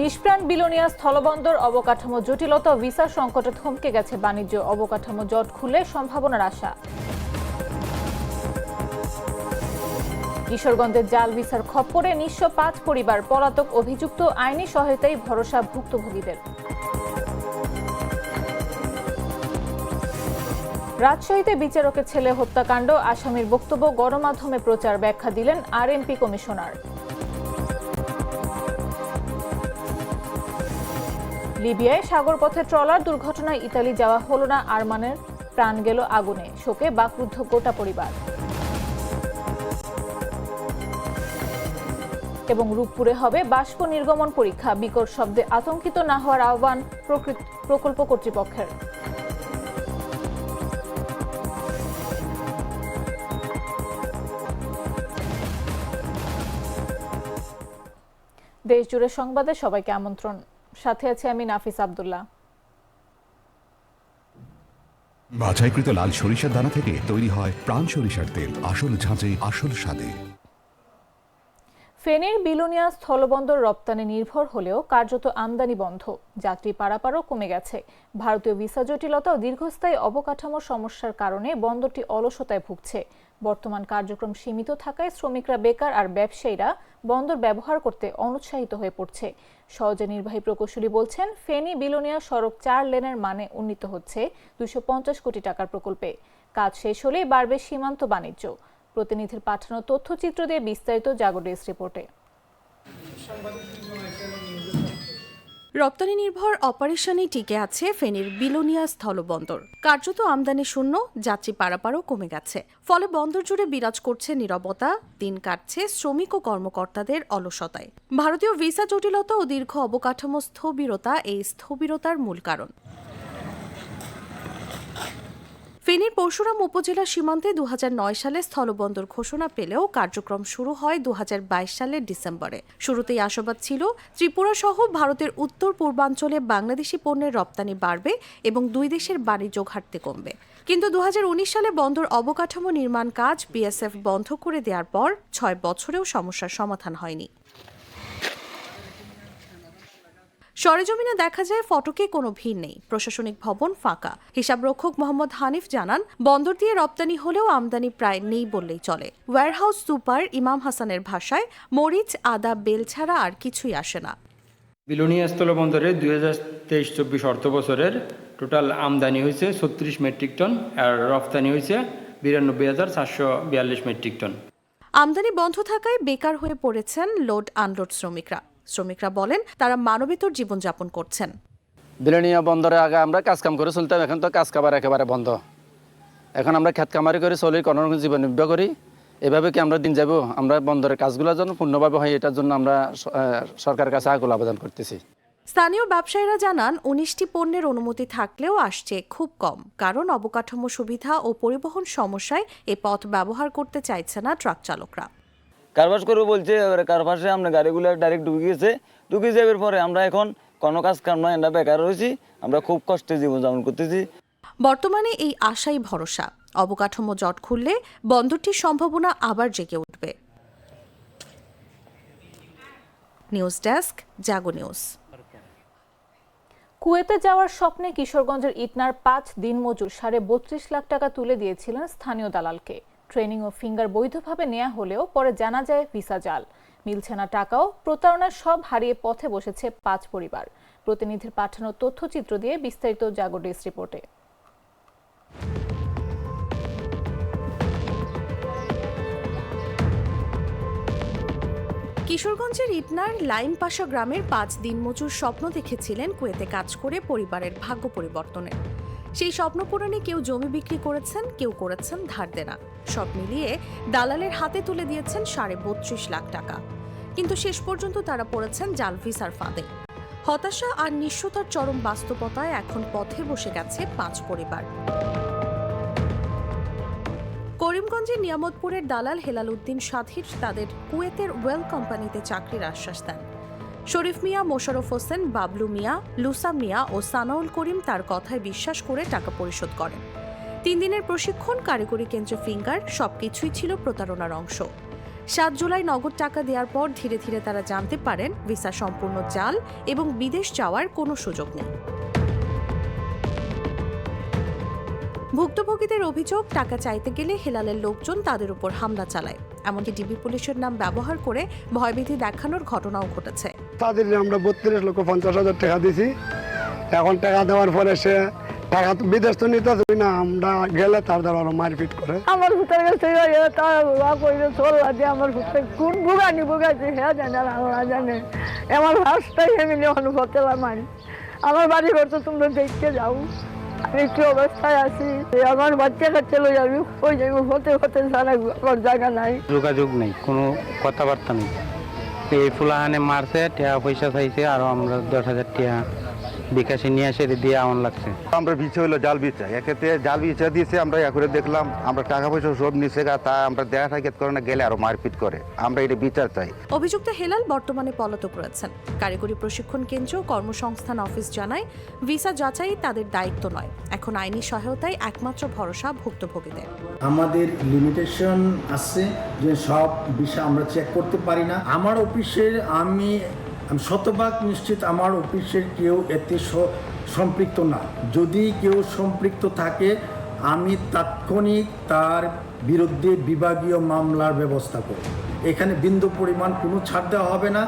নিষ্প্রাণ বিলোনিয়া স্থলবন্দর অবকাঠামো জটিলতা, ভিসা সংকটে থমকে গেছে বাণিজ্য অবকাঠামো জট খুলে সম্ভাবনার আশা। কিশোরগঞ্জের জাল ভিসার খপ্পরে নিঃস্ব পাঁচ পরিবার, পলাতক অভিযুক্ত আইনি সহায়তায় ভরসা ভুক্তভোগীদের। রাজশাহীতে বিচারকের ছেলে হত্যাকাণ্ড, আসামির বক্তব্য গণমাধ্যমে প্রচার ব্যাখ্যা দিলেন আরএমপি কমিশনার। লিবিয়ায় সাগরপথে ট্রলার দুর্ঘটনায় ইতালি যাওয়া হলো না। আরমানের প্রাণ গেল আগুনে। শোকে বাকরুদ্ধ গোটা পরিবার। এবং রূপপুরে হবে বাষ্প নির্গমন পরীক্ষা। বিকট শব্দে আতঙ্কিত না হওয়ার আহ্বান প্রকল্প কর্তৃপক্ষের। দেশজুড়ে সংবাদে সবাইকে আমন্ত্রণ। সাথে আছে আমি নাফিস আব্দুল্লাহ। বাছাইকৃত লাল সরিষার দানা থেকে তৈরি হয় প্রাণ সরিষার তেল। আসল ঝাঁঝে আসল স্বাদে। ফেনীর বিলোনিয়া স্থলবন্দর রপ্তানি নির্ভর হলেও কার্যত আমদানি বন্ধ। যাত্রী পারাপারও কমে গেছে। ভারতীয় ভিসা জটিলতা ও দীর্ঘস্থায়ী অবকাঠামো সমস্যার কারণে বন্দরটি অলসতায় ভুগছে। বর্তমান কার্যক্রম সীমিত থাকায় শ্রমিকরা বেকার আর ব্যবসায়ীরা বন্দর ব্যবহার করতে অনুৎসাহিত হয়ে পড়ছে। সহজে নির্বাহী প্রকৌশলী বলছেন, ফেনী বিলোনিয়া সড়ক চার লেনের মানে উন্নীত হচ্ছে দুশো কোটি টাকার প্রকল্পে। কাজ শেষ হলেই বাড়বে সীমান্ত বাণিজ্য। প্রতিনিধির পাঠানো তথ্যচিত্র দিয়ে বিস্তারিত জাগো রিপোর্টে। রপ্তানি নির্ভর অপারেশনে টিকে আছে ফেনীর বিলোনিয়া স্থলবন্দর। কার্যত আমদানি শূন্য, যাত্রী পারাপারও কমে গেছে। ফলে বন্দর জুড়ে বিরাজ করছে নিরবতা, দিন কাটছে শ্রমিক ও কর্মকর্তাদের অলসতায়। ভারতীয় ভিসা জটিলতা ও দীর্ঘ অবকাঠামো স্থবিরতা এই স্থবিরতার মূল কারণ। ফেনীর পরশুরাম উপজেলা সীমান্তে দু হাজার নয় সালে স্থলবন্দর ঘোষণা পেলেও কার্যক্রম শুরু হয় দু হাজার বাইশ সালের ডিসেম্বরে। শুরুতেই আশাবাদ ছিল ত্রিপুরা সহ ভারতের উত্তর পূর্বাঞ্চলে বাংলাদেশি পণ্যের রপ্তানি বাড়বে এবং দুই দেশের বাণিজ্য ঘাটতি কমবে। কিন্তু দু হাজার উনিশ সালে বন্দর অবকাঠামো নির্মাণ কাজ বিএসএফ বন্ধ করে দেওয়ার পর ছয় বছরেও সমস্যার সমাধান হয়নি। সরেজমিনে দেখা যায় ফটকে কোনো ভিড় নেই। প্রশাসনিক ভবন ফাঁকা। হিসাবরক্ষক মোহাম্মদ হানিফ জানান বন্দর দিয়ে রপ্তানি হলেও আমদানি প্রায় নেই বললেই চলে। ওয়্যারহাউস সুপার ইমাম হাসানের ভাষায় মরিচ আদা বেল ছাড়া আর কিছুই আসে না। বিলোনিয়া স্থলবন্দরে দুই হাজার তেইশ চব্বিশ অর্থ বছরের টোটাল আমদানি হয়েছে ছত্রিশ মেট্রিক টন আর রফতানি হয়েছে বিরানব্বই হাজার চারশো বিয়াল্লিশ মেট্রিক টন। আমদানি বন্ধ থাকায় বেকার হয়ে পড়েছেন লোড আনলোড শ্রমিকরা। শ্রমিকরা বলেন তারা মানবেতর জীবনযাপন করছেন। বিলোনিয়া বন্দরে আগে আমরা কাজ কাম করে চলতাম এখন তো কাজ কাবার একেবারে বন্ধ। এখন আমরা খেত কামারি করে চলি কোনো রকম জীবন নির্বাহ করি। এভাবে কি আমরা দিন যাব? আমরা বন্দরের কাজগুলো যেন পূর্ণভাবে হয় এটার জন্য আমরা সরকারের কাছে আকুল আবেদন করতেছি। স্থানীয় ব্যবসায়ীরা জানান উনিশটি পণ্যের অনুমতি থাকলেও আসছে খুব কম কারণ অবকাঠামো সুবিধা ও পরিবহন সমস্যায় এ পথ ব্যবহার করতে চাইছে না ট্রাক চালকরা। কারবাস করব বলছে এবারে কারবাসে আমরা গাড়িগুলো ডাইরেক্ট ঢুকে গেছে। ঢুকে যাবার পরে আমরা এখন কোনো কাজ কাম নয় আমরা বেকার রয়েছি আমরা খুব কষ্টে জীবনযাপন করতেছি। বর্তমানে এই আশাই ভরসা অবকাঠামো জট খুললে বন্দরটির সম্ভাবনা আবার জেগে উঠবে। News desk Jago news. কুয়েতে যাওয়ার স্বপ্নে কিশোরগঞ্জের ইটনার পাঁচ দিনমজুর সাড়ে বত্রিশ লাখ টাকা তুলে দিয়েছিলেন স্থানীয় দালালকে। ট্রেনিং ও ফিঙ্গার বৈধভাবে নেওয়া হলেও পরে জানা যায় ভিসা জাল। মিলছে না টাকাও, প্রতারণার সব হারিয়ে পথে বসেছে পাঁচ পরিবার। প্রতিনিধির পাঠানো তথ্যচিত্র দিয়ে বিস্তারিত জাগো ডেস্ক রিপোর্টে। কিশোরগঞ্জের ইটনার লাইমপাশা গ্রামের পাঁচ দিন দিনমজুর স্বপ্ন দেখেছিলেন কুয়েতে কাজ করে পরিবারের ভাগ্য পরিবর্তনের। সেই স্বপ্ন পূরণে কেউ জমি বিক্রি করেছেন, কেউ করেছেন ধার দেনা। সব মিলিয়ে দালালের হাতে তুলে দিয়েছেন সাড়ে বত্রিশ লাখ টাকা। কিন্তু শেষ পর্যন্ত তারা পড়েছেন জাল ভিসার ফাঁদে। হতাশা আর নিঃস্বতার চরম বাস্তবতায় এখন পথে বসে গেছে পাঁচ পরিবার। করিমগঞ্জের নিয়ামতপুরের দালাল হেলাল উদ্দিন সাথীর তাদের কুয়েতের ওয়েল কোম্পানিতে চাকরির আশ্বাস দেন। শরীফ মিয়া মোশারফ হোসেন, বাবলু মিয়া, লুসা মিয়া ও সানাউল করিম তার কথায় বিশ্বাস করে টাকা পরিশোধ করেন। তিন দিনের প্রশিক্ষণ, কারিগরি কেন্দ্রে ফিঙ্গার, সবকিছুই ছিল প্রতারণার অংশ। সাত জুলাই নগদ টাকা দেওয়ার পর ধীরে ধীরে তারা জানতে পারেন ভিসা সম্পূর্ণ জাল এবং বিদেশ যাওয়ার কোনো সুযোগ নেই। ভুক্তভোগীদের অভিযোগ, টাকা চাইতে গেলে হেলালের লোকজন তাদের উপর হামলা চালায়। এমনকি ডিবি পুলিশের নাম ব্যবহার করে ভয়ভীতি দেখানোর ঘটনাও ঘটেছে। তাদের আমরা বত্রিশ লক্ষ পঞ্চাশ হাজার টাকা দিছি। এখন টাকা দেওয়ার পরে সে টাকা তো বিদেশ তো নিতে হবে না আমরা গেলে তার দ্বারা আরও মারপিট করে। আমার ভূতের কাছে তার বাবা কইলে চল আছে আমার ভূতে কোন ভুগানি ভুগাইছে হ্যাঁ জানে আর আল্লাহ জানে। আমার ভাষটাই ফ্যামিলি অনুভব পেলাম আমার বাড়ি ঘর তো তোমরা দেখতে যাও। আমি কি অবস্থায় আছি আমার বাচ্চা কাচ্চা লই যাবি ওই যাবি হতে হতে সারা আমার জায়গা নাই। যোগাযোগ নেই কোনো কথাবার্তা নেই। এই ফুলাহানে মারছে টিয়া পয়সা চাইছে আর আমরা দশ হাজার টাকা বিকাশে নিয়ে এসে দিয়ে আমন লাগছে। আমরা বিছে হলো জাল বিছা এক্ষেত্রে জাল বিছা দিয়েছে আমরা করে দেখলাম আমরা টাকা পয়সা সব নিচে গা তা আমরা দেখা সাক্ষাৎ করে না গেলে আরও মারপিট করে। আমরা এটা বিচার চাই। অভিযুক্ত হেলাল বর্তমানে পলাতক রয়েছেন। কারিগরি প্রশিক্ষণ কেন্দ্র কর্মসংস্থান অফিস জানায় ভিসা যাচাই তাদের দায়িত্ব নয়। এখন আইনি সহায়তায় একমাত্র ভরসা ভুক্তভোগীদের। আমাদের লিমিটেশন আছে যে সব বিষয় আমরা চেক করতে পারি না। আমার অফিসের আমি আমি শতভাগ নিশ্চিত আমার অফিসের কেউ এতে সম্পৃক্ত না। যদি কেউ সম্পৃক্ত থাকে, আমি তাৎক্ষণিক তার বিরুদ্ধে বিভাগীয় মামলার ব্যবস্থা করব। এখানে বিন্দু পরিমাণ কোনো ছাড় দেওয়া হবে না।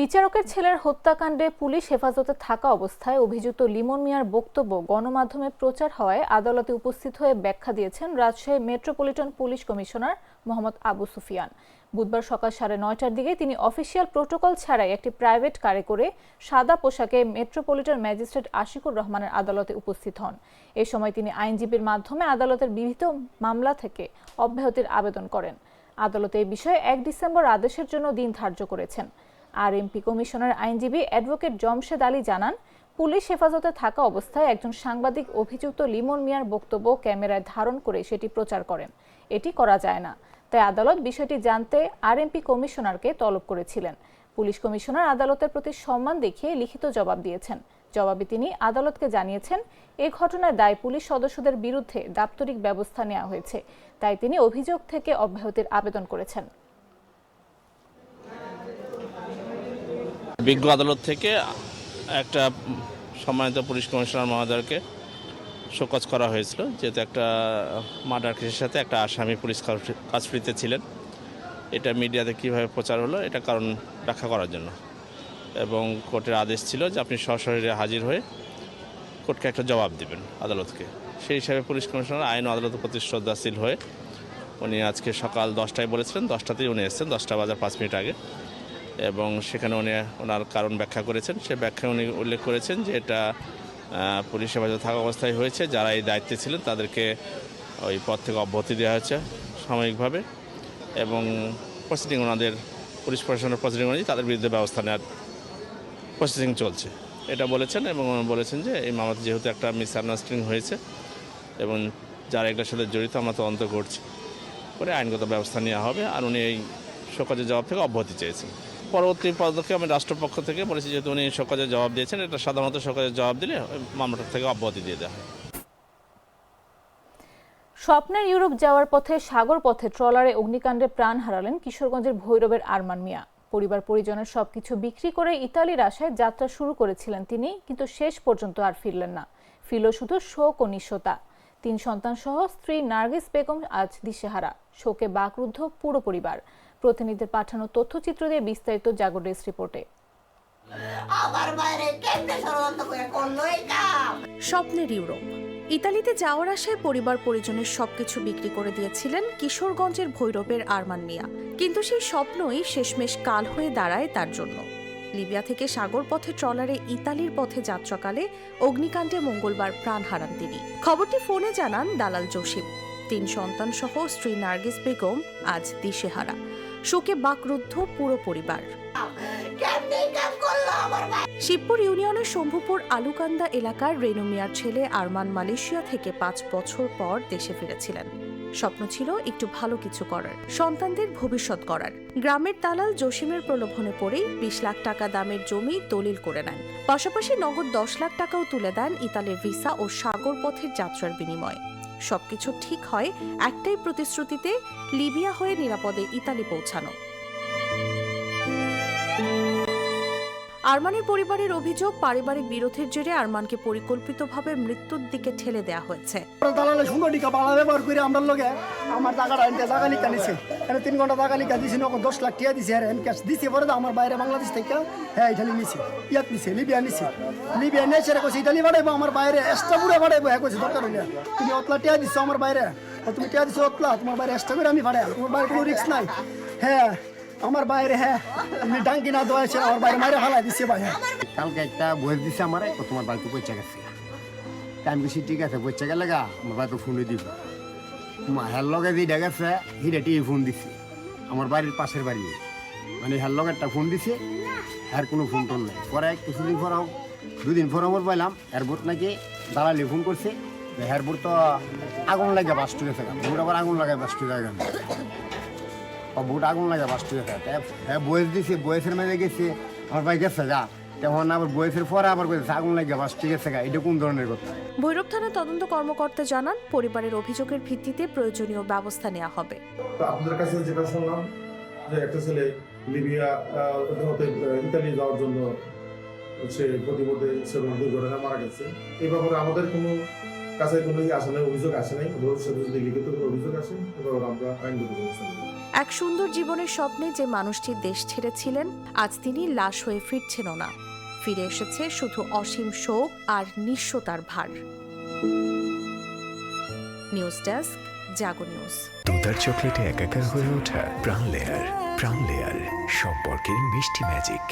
বিচারকের ছেলের হত্যাকাণ্ডে পুলিশ হেফাজতে থাকা অবস্থায় অভিযুক্ত লিমন মিয়ার বক্তব্য গণমাধ্যমে প্রচার হওয়ায় আদালতে উপস্থিত হয়ে ব্যাখ্যা দিয়েছেন Rajshahi metropolitan police commissioner Mohammad Abu Sufian. বুধবার সকাল সাড়ে নয়টার দিকে তিনি অফিসিয়াল প্রোটোকল ছাড়াই একটি প্রাইভেট কারে করে সাদা পোশাকে মেট্রোপলিটন ম্যাজিস্ট্রেট আশিকুর রহমানের আদালতে উপস্থিত হন। এ সময় তিনি আইনজীবীর মাধ্যমে আদালতের বিবিধ মামলা থেকে অব্যাহতির আবেদন করেন। আদালতে এই বিষয়ে এক ডিসেম্বর আদেশের জন্য দিন ধার্য করেছেন। আর এমপি কমিশনার আইনজীবী অ্যাডভোকেট জমশেদ আলী জানান, পুলিশ হেফাজতে থাকা অবস্থায় একজন সাংবাদিক অভিযুক্ত লিমন মিয়ার বক্তব্য ক্যামেরায় ধারণ করে সেটি প্রচার করেন। এটি করা যায় না। তাই আদালত বিষয়টি জানতে আরএমপি কমিশনারকে তলব করেছিলেন। পুলিশ কমিশনার আদালতের প্রতি সম্মান দেখিয়ে লিখিত জবাব দিয়েছেন। জবাবে তিনি আদালতকে জানিয়েছেন, এ ঘটনায় দায় পুলিশ সদস্যদের বিরুদ্ধে দাপ্তরিক ব্যবস্থা নেওয়া হয়েছে। তাই তিনি অভিযোগ থেকে অব্যাহতির আবেদন করেছেন। বিজ্ঞ আদালত থেকে একটা সম্মানিত পুলিশ কমিশনার মহোদয়কে শোকজ করা হয়েছিল যেহেতু একটা মার্ডার কেসের সাথে একটা আসামি পুলিশ কাজফ্রিতে ছিলেন। এটা মিডিয়াতে কীভাবে প্রচার হলো এটা কারণ ব্যাখ্যা করার জন্য। এবং কোর্টের আদেশ ছিল যে আপনি সশরীরে হাজির হয়ে কোর্টকে একটা জবাব দেবেন আদালতকে। সেই হিসাবে পুলিশ কমিশনার আইন ও আদালতের প্রতি শ্রদ্ধাশীল হয়ে উনি আজকে সকাল দশটায় বলেছিলেন, দশটাতেই উনি এসেছেন, দশটা বাজার পাঁচ মিনিট আগে। এবং সেখানে উনি, ওনার কারণ ব্যাখ্যা করেছেন। সে ব্যাখ্যা উনি উল্লেখ করেছেন যে এটা পুলিশ হেফাজতে থাকা অবস্থায় হয়েছে। যারা এই দায়িত্বে ছিলেন তাদেরকে ওই পদ থেকে অব্যাহতি দেওয়া হয়েছে সাময়িকভাবে এবং প্রসিডিং ওনাদের, পুলিশ প্রশাসনের প্রসিডিং অনুযায়ী তাদের বিরুদ্ধে ব্যবস্থা নেওয়ার প্রসেসিং চলছে। এটা বলেছেন এবং বলেছেন যে এই মামলাতে যেহেতু একটা মিসআন্ডারস্ট্যান্ডিং হয়েছে এবং যারা এটার সাথে জড়িত, আমরা তদন্ত করছি। করে আইনগত ব্যবস্থা নেওয়া হবে আর উনি এই শোকজের জবাব থেকে অব্যাহতি চেয়েছেন। পরবর্তী পদক্ষেপ আমি রাষ্ট্রপক্ষ থেকে বলেছি, যেহেতু উনি শোকজের জবাব দিয়েছেন, এটা সাধারণত শোকজের জবাব দিলে মামলাটা থেকে অব্যাহতি দিয়ে দেওয়া হয়। স্বপ্নের ইউরোপ যাওয়ার পথে, সাগর পথে ট্রলারে অগ্নিকাণ্ডে প্রাণ হারালেন কিশোরগঞ্জের ভৈরবের আরমান মিয়া। পরিবার পরিজনের সবকিছু বিক্রি করে ইতালির আশায় যাত্রা শুরু করেছিলেন তিনি, কিন্তু শেষ পর্যন্ত আর ফিরলেন না। ফিরল শুধু শোক ও নিঃস্বতা তিন সন্তান সহ স্ত্রী নার্গিস বেগম আজ দিশেহারা। শোকে বাকরুদ্ধ পুরো পরিবার। প্রতিনিধিদের পাঠানো তথ্যচিত্র দিয়ে বিস্তারিত জাগর ডেস্ক রিপোর্টে। স্বপ্নের ইউরোপ। ইতালিতে যাওয়ার আশায় পরিবার পরিজনের সবকিছু বিক্রি করে দিয়েছিলেন কিশোরগঞ্জের ভৈরবের আরমান মিয়া। কিন্তু সেই স্বপ্নই শেষমেশ কাল হয়ে দাঁড়ায় তার জন্য। লিবিয়া থেকে সাগর পথে ট্রলারে ইতালির পথে যাত্রাকালে অগ্নিকাণ্ডে মঙ্গলবার প্রাণ হারান তিনি। খবরটি ফোনে জানান দালাল জসিম তিন সন্তান সহ স্ত্রী নার্গিস বেগম আজ দিশেহারা। শোকে বাকরুদ্ধ পুরো পরিবার। শিবপুর ইউনিয়নের শম্ভুপুর আলুকান্দা এলাকার রেনু মিয়ার ছেলে আরমান মালয়েশিয়া থেকে পাঁচ বছর পর দেশে ফিরেছিলেন। স্বপ্ন ছিল একটু ভালো কিছু করার সন্তানদের ভবিষ্যৎ করার। গ্রামের দালাল জসিমের প্রলোভনে পড়েই বিশ লাখ টাকা দামের জমি দলিল করে নেন। পাশাপাশি নগদ দশ লাখ টাকাও তুলে দেন ইতালির ভিসা ও সাগর পথের যাত্রার বিনিময়ে। সবকিছু ঠিক হয় একটাই প্রতিশ্রুতিতে লিবিয়া হয়ে নিরাপদে ইতালি পৌঁছানো। আরমানের পরিবারের অভিযোগ, পারিবারিক বিরোধের জেরে আরমানকে পরিকল্পিতভাবে মৃত্যুর দিকে ঠেলে দেওয়া হয়েছে। তিন ঘণ্টা দশ লাখ টাকা দিছে দিছে আমার বাইরে বাংলাদেশ থেকে হ্যাঁ ইটালি নিছে, ইয়াত নিছে নিছে। ইটালি বাড়াইবো আমার বাইরে এক্সট্রা বাড়াইবো হ্যাঁ তুমি অতলা টাকা দিছো আমার বাইরে। তুমি অতলা, তোমার বাইরে এক্সট্রা আমি নাই। হ্যাঁ আমার বাইরে হ্যাঁ। ডাঙ্কি না দোয়াইছে আমার বাইরে মাইরে হালাই দিছে ভাই হ্যাঁ। কালকে একটা বয়স দিছে আমার তোমার বাড়িতে পৌঁছে গেছে টাইম বেশি ঠিক আছে পৌঁছে গেলে গা আমার বাড়িতে ফোনে দিব। হ্যার লগে যে গেছে হিরেটি ফোন দিছে। আমার বাড়ির পাশের বাড়ি। মানে হ্যার লগে একটা ফোন দিছে আর কোনো ফোন টোন নাই। পরে কিছুদিন পর দুদিন পর আমার পাইলাম এয়ারপোর্ট নাকি দালালি ফোন করছে। এয়ারপোর্ট তো আগুন লাগে বাস্টু গেছে আবার আগুন লাগায় বাস্টু জায়গা বুট আগুন লাগে বাস্টু গেছে হ্যাঁ বয়স দিছে বয়সের মেঝে গেছে আমার ভাই গেছে গা। তখন আবার বয়সের পরে আবার কইছে আগুন লাগে বাস্টু গেছে গা। এটা কোন ধরনের কথা? ভৈরব থানা তদন্ত কর্মকর্তা জানান পরিবারের অভিযোগের ভিত্তিতে প্রয়োজনীয় ব্যবস্থা নেওয়া হবে। তো আপনাদের কাছে যেটা শুনলাম যে একটা ছেলে লিবিয়া হতে ইতালি যাওয়ার জন্য সে প্রতিপদে সেরকম দুর্ঘটনা মারা গেছে। এই ব্যাপারে আমাদের কোনো কাছে কোনো ই আসে নাই অভিযোগ আসে নাই ভবিষ্যতে যদি লিখিত কোনো অভিযোগ আসে এ ব্যাপারে আমরা আইনগত ব্যবস্থা এক সুন্দর জীবনের স্বপ্নে যে মানুষটি দেশ ছেড়েছিলেন আজ তিনি লাশ হয়ে ফিরছেনও না। ফিরে এসেছে শুধু অসীম শোক আর নিঃস্বতার ভার। News desk Jago news. দুধার চকলেটে একাকার হয়ে ওঠা প্রাণ লেয়ার প্রাণ লেয়ার সম্পর্কের মিষ্টি ম্যাজিক।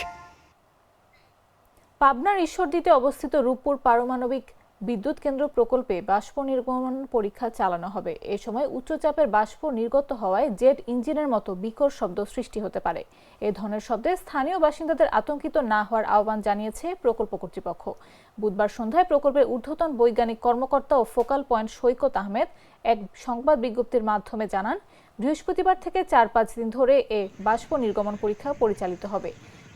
পাবনার ঈশ্বরদীতে অবস্থিত রূপপুর পারমাণবিক বিদ্যুৎ কেন্দ্র প্রকল্পে বাষ্প নির্গমন পরীক্ষা চালানো হবে। এ সময় উচ্চচাপের বাষ্প নির্গত হওয়ায় জেট ইঞ্জিনের মতো বিকট শব্দ সৃষ্টি হতে পারে। এ ধরনের শব্দে স্থানীয় বাসিন্দাদের আতঙ্কিত না হওয়ার আহ্বান জানিয়েছে প্রকল্প কর্তৃপক্ষ। বুধবার সন্ধ্যায় প্রকল্পের ঊর্ধ্বতন বৈজ্ঞানিক কর্মকর্তা ও ফোকাল পয়েন্ট সৈকত আহমেদ এক সংবাদ বিজ্ঞপ্তির মাধ্যমে জানান, বৃহস্পতিবার থেকে চার পাঁচ দিন ধরে এ বাষ্প নির্গমন পরীক্ষা পরিচালিত হবে।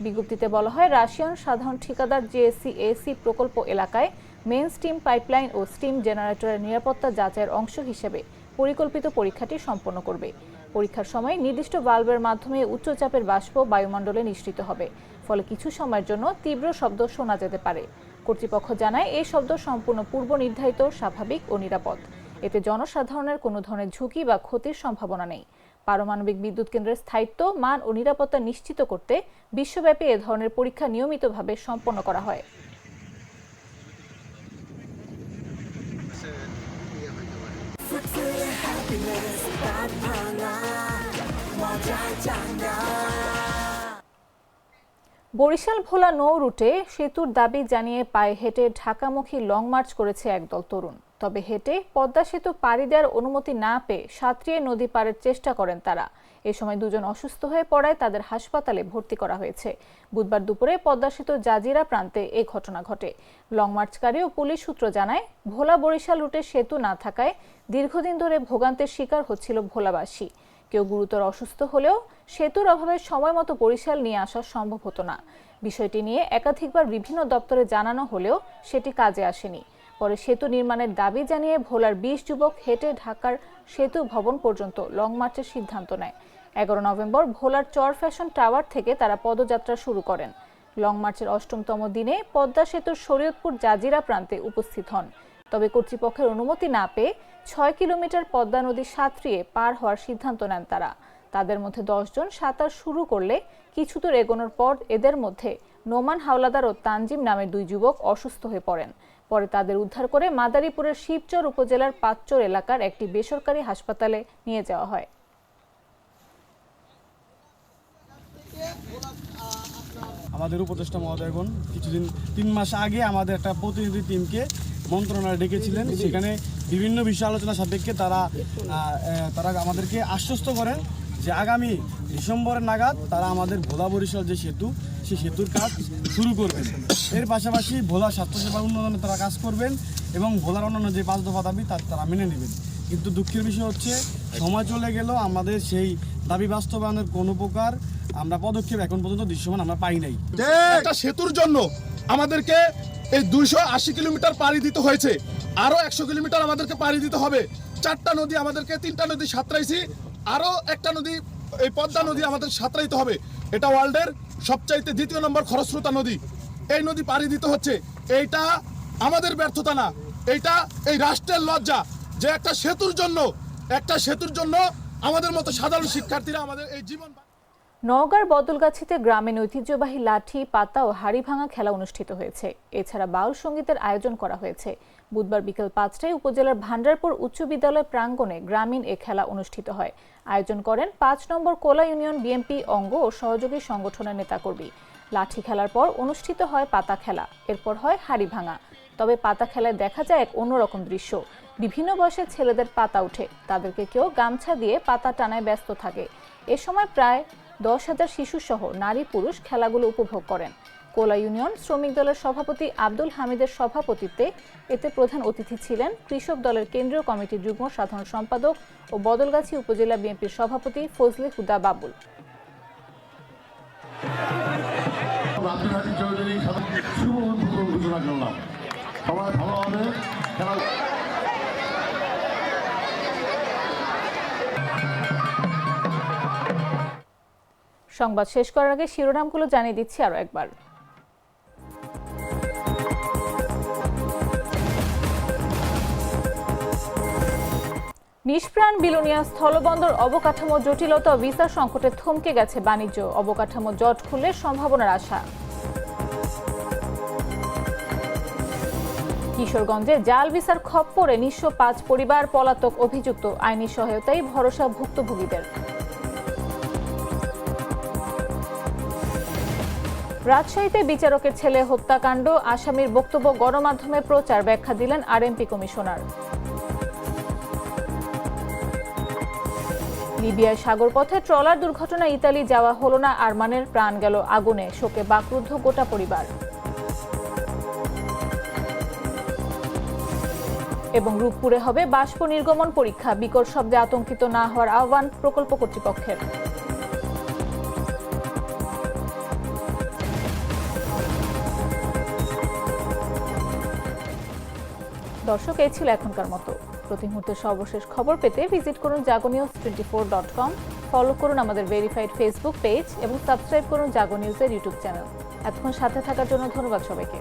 বিজ্ঞপ্তিতে বলা হয়, রাশিয়ান সাধারণ ঠিকাদার জেএসসি এসি প্রকল্প এলাকায় মেন স্টিম পাইপলাইন ও স্টিম জেনারেটরের নিরাপত্তা যাচাইয়ের অংশ হিসেবে পরিকল্পিত পরীক্ষাটি সম্পন্ন করবে। পরীক্ষার সময় নির্দিষ্ট ভালভের মাধ্যমে উচ্চচাপের বাষ্প বায়ুমণ্ডলে নিঃসৃত হবে, ফলে কিছু সময়ের জন্য তীব্র শব্দ শোনা যেতে পারে। কর্তৃপক্ষ জানায়, এই শব্দ সম্পূর্ণ পূর্ব নির্ধারিত, স্বাভাবিক ও নিরাপদ। এতে জনসাধারণের কোনো ধরনের ঝুঁকি বা ক্ষতির সম্ভাবনা নেই। পারমাণবিক বিদ্যুৎ কেন্দ্রের স্থায়িত্ব, মান ও নিরাপত্তা নিশ্চিত করতে বিশ্বব্যাপী এ ধরনের পরীক্ষা নিয়মিতভাবে সম্পন্ন করা হয়। বরিশাল ভোলা নৌ রুটে সেতুর দাবি জানিয়ে পায়ে হেঁটে ঢাকামুখী লং মার্চ করেছে একদল তরুণ। তবে হেঁটে পদ্মা সেতু পাড়ি দেওয়ার অনুমতি না পেয়ে সাঁতরিয়ে নদী পারের চেষ্টা করেন তারা। এ সময় দুজন অসুস্থ হয়ে পড়ায় তাদের হাসপাতালে ভর্তি করা হয়েছে। বুধবার দুপুরে পদ্মা সেতু জাজিরা প্রান্তে এই ঘটনা ঘটে। লং মার্চকারী ও পুলিশ সূত্র জানায়, ভোলা বরিশাল রুটে সেতু না থাকায় দীর্ঘদিন ধরে ভোগান্তের শিকার হচ্ছিল ভোলাবাসী। কেউ গুরুতর অসুস্থ হলেও সেতুর অভাবে সময় মতো বরিশাল নিয়ে আসা সম্ভব হতো না। বিষয়টি নিয়ে একাধিকবার বিভিন্ন দপ্তরে জানানো হলেও সেটি কাজে আসেনি। পরে সেতু নির্মাণের দাবি জানিয়ে ভোলার বিশ যুবক হেঁটে ঢাকার সেতু ভবন পর্যন্ত লং মার্চের সিদ্ধান্ত নেয়। এগারো নভেম্বর ভোলার চর ফ্যাশন টাওয়ার থেকে তারা পদযাত্রা শুরু করেন। লং মার্চের অষ্টমতম দিনে পদ্মা সেতুর শরীয়তপুর জাজিরা প্রান্তে উপস্থিত হন। তবে কর্তৃপক্ষের অনুমতি না পেয়ে ছয় কিলোমিটার পদ্মা নদী সাঁতরিয়ে পার হওয়ার সিদ্ধান্ত নেন তারা। তাদের মধ্যে দশজন সাঁতার শুরু করলে কিছু দূর এগোনোর পর এদের মধ্যে নোমান হাওলাদার ও তানজিম নামের দুই যুবক অসুস্থ হয়ে পড়েন। পরে তাদের উদ্ধার করে মাদারীপুরের শিবচর উপজেলার পাঁচচর এলাকার একটি বেসরকারি হাসপাতালে নিয়ে যাওয়া হয়। আমাদের উপদেষ্টা মহোদয়গণ কিছুদিন তিন মাস আগে আমাদের একটা প্রতিনিধি টিমকে মন্ত্রণালয়ে ডেকেছিলেন। সেখানে বিভিন্ন বিষয় আলোচনা সাপেক্ষে তারা তারা আমাদেরকে আশ্বস্ত করেন যে আগামী ডিসেম্বরের নাগাদ তারা আমাদের ভোলা বরিশাল যে সেতু সেই সেতুর কাজ শুরু করবেন। এর পাশাপাশি ভোলা স্বাস্থ্যসেবা উন্নয়নে তারা কাজ করবেন এবং ভোলার অন্যান্য যে পাঁচ দফা দাবি তার তারা মেনে নেবেন। কিন্তু দুঃখের বিষয় হচ্ছে সময় চলে গেল আমাদের সেই দাবি বাস্তবায়নের কোনো প্রকার আমরা পদক্ষেপ এখন পর্যন্ত দৃশ্যমান আমরা পাই নাই। একটা সেতুর জন্য আমাদেরকে এই দুইশো আশি কিলোমিটার পাড়ি দিতে হয়েছে আরও একশো কিলোমিটার আমাদেরকে পাড়ি দিতে হবে। চারটা নদী আমাদেরকে, তিনটা নদী সাঁতরাইছি আরও একটা নদী, এই পদ্মা নদী আমাদের সাঁতরাইতে হবে। এটা ওয়ার্ল্ডের সবচাইতে দ্বিতীয় নম্বর খরস্রোতা নদী। এই নদী পাড়ি দিতে হচ্ছে। এইটা আমাদের ব্যর্থতা না। এইটা এই রাষ্ট্রের লজ্জা। যে একটা সেতুর জন্য, একটা সেতুর জন্য আমাদের মতো সাধারণ শিক্ষার্থীরা আমাদের এই জীবন নওগাঁর বদলগাছিতে গ্রামীণ ঐতিহ্যবাহী লাঠি, পাতা ও হাড়ি ভাঙা খেলা অনুষ্ঠিত হয়েছে। এছাড়া বাউল সঙ্গীতের আয়োজন করা হয়েছে। বুধবার বিকেল পাঁচটায় উপজেলার ভান্ডারপুর উচ্চ বিদ্যালয় প্রাঙ্গণে গ্রামীণ এ খেলা অনুষ্ঠিত হয়। আয়োজন করেন পাঁচ নম্বর কোলা ইউনিয়ন বিএনপি অঙ্গ ও সহযোগী সংগঠনের নেতাকর্মী। লাঠি খেলার পর অনুষ্ঠিত হয় পাতা খেলা। এরপর হয় হাড়ি ভাঙা। তবে পাতা খেলায় দেখা যায় এক অন্যরকম দৃশ্য। বিভিন্ন বয়সের ছেলেদের পাতা উঠে তাদেরকে কেউ গামছা দিয়ে পাতা টানায় ব্যস্ত থাকে। এ সময় প্রায় দশ হাজার শিশুসহ নারী পুরুষ খেলাগুলো উপভোগ করেন। কোলা ইউনিয়ন শ্রমিক দলের সভাপতি আব্দুল হামিদের সভাপতিত্বে এতে প্রধান অতিথি ছিলেন কৃষক দলের কেন্দ্রীয় কমিটির যুগ্ম সাধারণ সম্পাদক ও বদলগাছি উপজেলা বিএনপির সভাপতি ফজলে হুদা বাবুল। শুভ ঘোষণা করলাম। সবাই ভালোভাবে খেলা সংবাদ শেষ করার আগে শিরোনামগুলো জানিয়ে দিচ্ছি আরও একবার। নিষ্প্রাণ বিলোনিয়া স্থলবন্দর অবকাঠামো জটিলতা ভিসা সংকটে থমকে গেছে বাণিজ্য। অবকাঠামো জট খুললে সম্ভাবনার আশা। কিশোরগঞ্জে জাল ভিসার খপ্পরে নিঃস্ব পাঁচ পরিবার পলাতক অভিযুক্ত আইনি সহায়তাই ভরসা ভুক্তভোগীদের রাজশাহীতে বিচারকের ছেলে হত্যাকাণ্ড, আসামির বক্তব্য গণমাধ্যমে প্রচার ব্যাখ্যা দিলেন আরএমপি কমিশনার। লিবিয়ার সাগরপথে ট্রলার দুর্ঘটনা ইতালি যাওয়া হলো না, আরমানের প্রাণ গেল আগুনে, শোকে বাকরুদ্ধ গোটা পরিবার। এবং রূপপুরে হবে বাষ্প নির্গমন পরীক্ষা। বিকট শব্দে আতঙ্কিত না হওয়ার আহ্বান প্রকল্প কর্তৃপক্ষের। দর্শক, এই ছিল এখনকার মতো। প্রতি মুহূর্তের সর্বশেষ খবর পেতে ভিজিট করুন Jago news twenty four dot com. Follow করুন আমাদের ভেরিফাইড ফেসবুক পেজ এবং সাবস্ক্রাইব করুন জাগো নিউজের ইউটিউব চ্যানেল। এতক্ষণ সাথে থাকার জন্য ধন্যবাদ সবাইকে।